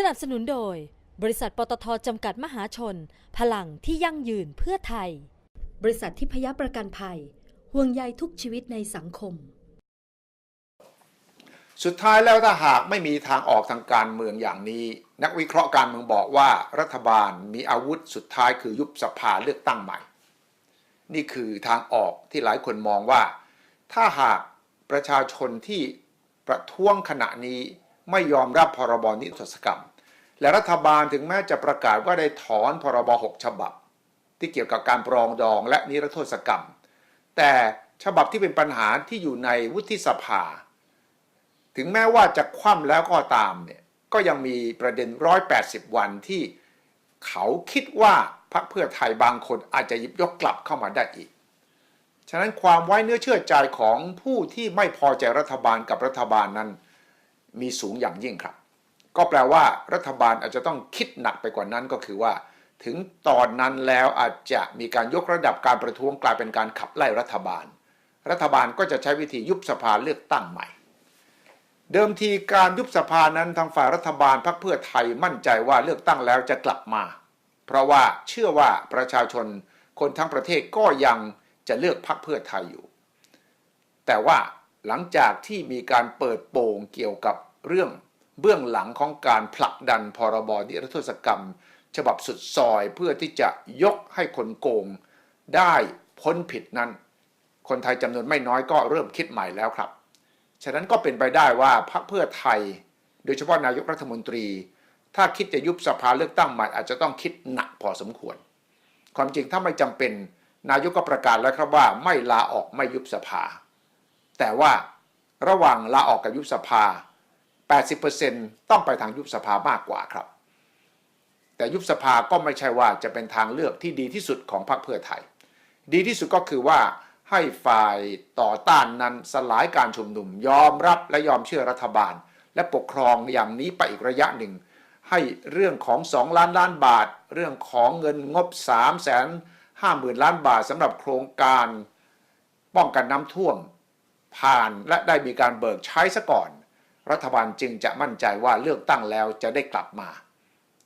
สนับสนุนโดย บริษัทปตทจำกัดมหาชน พลังที่ยั่งยืนเพื่อไทย บริษัททิพยประกันภัย ห่วงใยทุกชีวิตในสังคม สุดท้ายแล้วถ้าหากไม่มีทางออกทางการเมืองอย่างนี้ นักวิเคราะห์การเมืองบอกว่ารัฐบาลมีอาวุธสุดท้ายคือยุบสภาเลือกตั้งใหม่ นี่คือทางออกที่หลายคนมองว่า ถ้าหากประชาชนที่ประท้วงขณะนี้ ไม่ยอมรับพรบนิรโทษกรรม และรัฐบาลถึงแม้จะประกาศว่าได้ถอนพรบ6ฉบับ ที่เกี่ยวกับการปรองดองและนิรโทษกรรม แต่ฉบับที่เป็นปัญหาที่อยู่ในวุฒิสภา ถึงแม้ว่าจะคว่ำแล้วก็ตามเนี่ยก็ยังมีประเด็น 180 วันที่เขาคิดว่าพรรคเพื่อไทยบางคนอาจจะหยิบยกกลับเข้ามาได้อีก ฉะนั้นความไว้เนื้อเชื่อใจของผู้ที่ไม่พอใจรัฐบาลกับรัฐบาลนั้น มีสูงอย่างยิ่งครับ ก็แปลว่ารัฐบาลอาจจะต้องคิดหนักไปกว่านั้นก็คือว่า ถึงตอนนั้นแล้วอาจจะมีการยกระดับการประท้วงกลายเป็นการขับไล่รัฐบาล รัฐบาลก็จะใช้วิธียุบสภาเลือกตั้งใหม่ เดิมทีการยุบสภานั้นทางฝ่ายรัฐบาลพรรคเพื่อไทยมั่นใจว่าเลือกตั้งแล้วจะกลับมา เพราะว่าเชื่อว่าประชาชนคนทั้งประเทศก็ยังจะเลือกพรรคเพื่อไทยอยู่ แต่ว่า หลังจากที่มีการเปิดโปงเกี่ยวกับเรื่องเบื้องหลังของการผลักดันพรบนิรโทษกรรม ฉบับสุดซอยเพื่อที่จะยกให้คนโกง ได้พ้นผิดนั้น คนไทยจำนวนไม่น้อยก็เริ่มคิดใหม่แล้วครับ ฉะนั้นก็เป็นไปได้ว่าพรรคเพื่อไทย โดยเฉพาะนายกรัฐมนตรี ถ้าคิดจะยุบสภาเลือกตั้งใหม่อาจจะต้องคิดหนักพอสมควร ความจริงถ้าไม่จำเป็น นายกก็ประกาศแล้วครับว่าไม่ลาออกไม่ยุบสภา แต่ว่าระหว่างลาออกกับยุบสภา 80%ต้องไปทางยุบสภามากกว่าครับ แต่ยุบสภาก็ไม่ใช่ว่าจะเป็นทางเลือกที่ดีที่สุดของพรรคเพื่อไทย ดีที่สุดก็คือว่าให้ฝ่ายต่อต้านนั้นสลายการชุมนุมยอมรับและยอมเชื่อรัฐบาล และปกครองอย่างนี้ไปอีกระยะหนึ่ง ให้เรื่องของ 2 ล้านล้านบาท เรื่องของเงินงบ 3 5 0 0 0 0 ล้านบาทสำหรับโครงการป้องกันน้ำท่วม ผ่านและได้มีการเบิกใช้ซะก่อน รัฐบาลจึงจะมั่นใจว่าเลือกตั้งแล้วจะได้กลับมา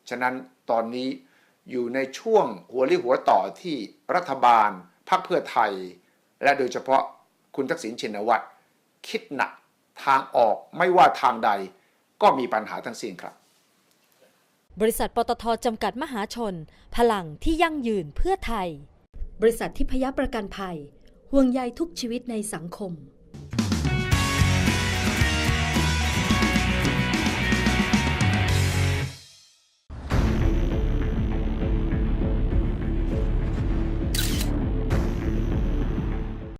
ฉะนั้นตอนนี้อยู่ในช่วงหัวริหัวต่อที่รัฐบาลพรรคเพื่อไทย และโดยเฉพาะคุณทักษิณชินวัตรคิดหนักทางออกไม่ว่าทางใดก็มีปัญหาทั้งสิ้นครับ บริษัทปตทจำกัดมหาชน พลังที่ยั่งยืนเพื่อไทย บริษัททิพยประกันภัย ห่วงใยทุกชีวิตในสังคม